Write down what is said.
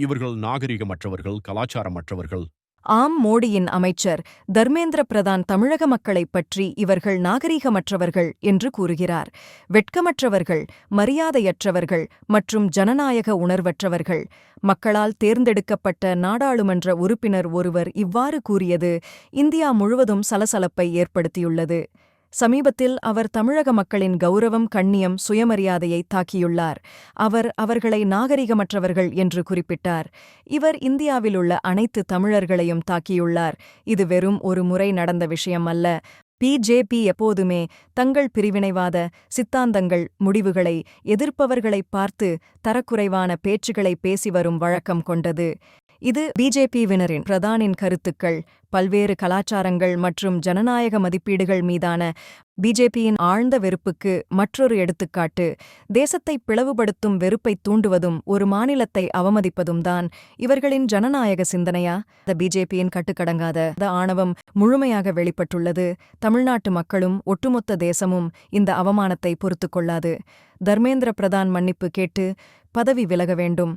இவர்கள் நாகரிகமற்றவர்கள் கலாச்சாரமற்றவர்கள். ஆம் மோடியின் அமைச்சர் தர்மேந்திர பிரதான் தமிழக மக்களைப் பற்றி இவர்கள் நாகரீகமற்றவர்கள் என்று கூறுகிறார். வெட்கமற்றவர்கள் மரியாதையற்றவர்கள் மற்றும் ஜனநாயக உணர்வற்றவர்கள். மக்களால் தேர்ந்தெடுக்கப்பட்ட நாடாளுமன்ற உறுப்பினர் ஒருவர் இவ்வாறு கூறியது இந்தியா முழுவதும் சலசலப்பை ஏற்படுத்தியுள்ளது. சமீபத்தில் அவர் தமிழக மக்களின் கௌரவம் கண்ணியம் சுயமரியாதையை தாக்கியுள்ளார். அவர் அவர்களை நாகரிகமற்றவர்கள் என்று குறிப்பிட்டார். இவர் இந்தியாவிலுள்ள அனைத்து தமிழர்களையும் தாக்கியுள்ளார். இது வெறும் ஒரு முறை நடந்த விஷயம் அல்ல பிஜேபி எப்போதுமே தங்கள் பிரிவினைவாத சித்தாந்தங்கள் முடிவுகளை எதிர்ப்பவர்களைப் பார்த்து தரக்குறைவான பேச்சுகளை பேசி வரும் வழக்கம் கொண்டது. இது பிஜேபிவினரின் பிரதானின் கருத்துக்கள். பல்வேறு கலாச்சாரங்கள் மற்றும் ஜனநாயக மதிப்பீடுகள் மீதான பிஜேபியின் ஆழ்ந்த வெறுப்புக்கு மற்றொரு எடுத்துக்காட்டு. தேசத்தை பிளவுபடுத்தும் வெறுப்பை தூண்டுவதும் ஒரு மாநிலத்தை அவமதிப்பதும் தான் இவர்களின் ஜனநாயக சிந்தனையா? இந்த பிஜேபியின் கட்டுக்கடங்காத ஆணவம் முழுமையாக வெளிப்பட்டுள்ளது. தமிழ்நாட்டு மக்களும் ஒட்டுமொத்த தேசமும் இந்த அவமானத்தை பொறுத்துக் கொள்ளாது. தர்மேந்திர பிரதான் மன்னிப்பு கேட்டு பதவி விலக வேண்டும்.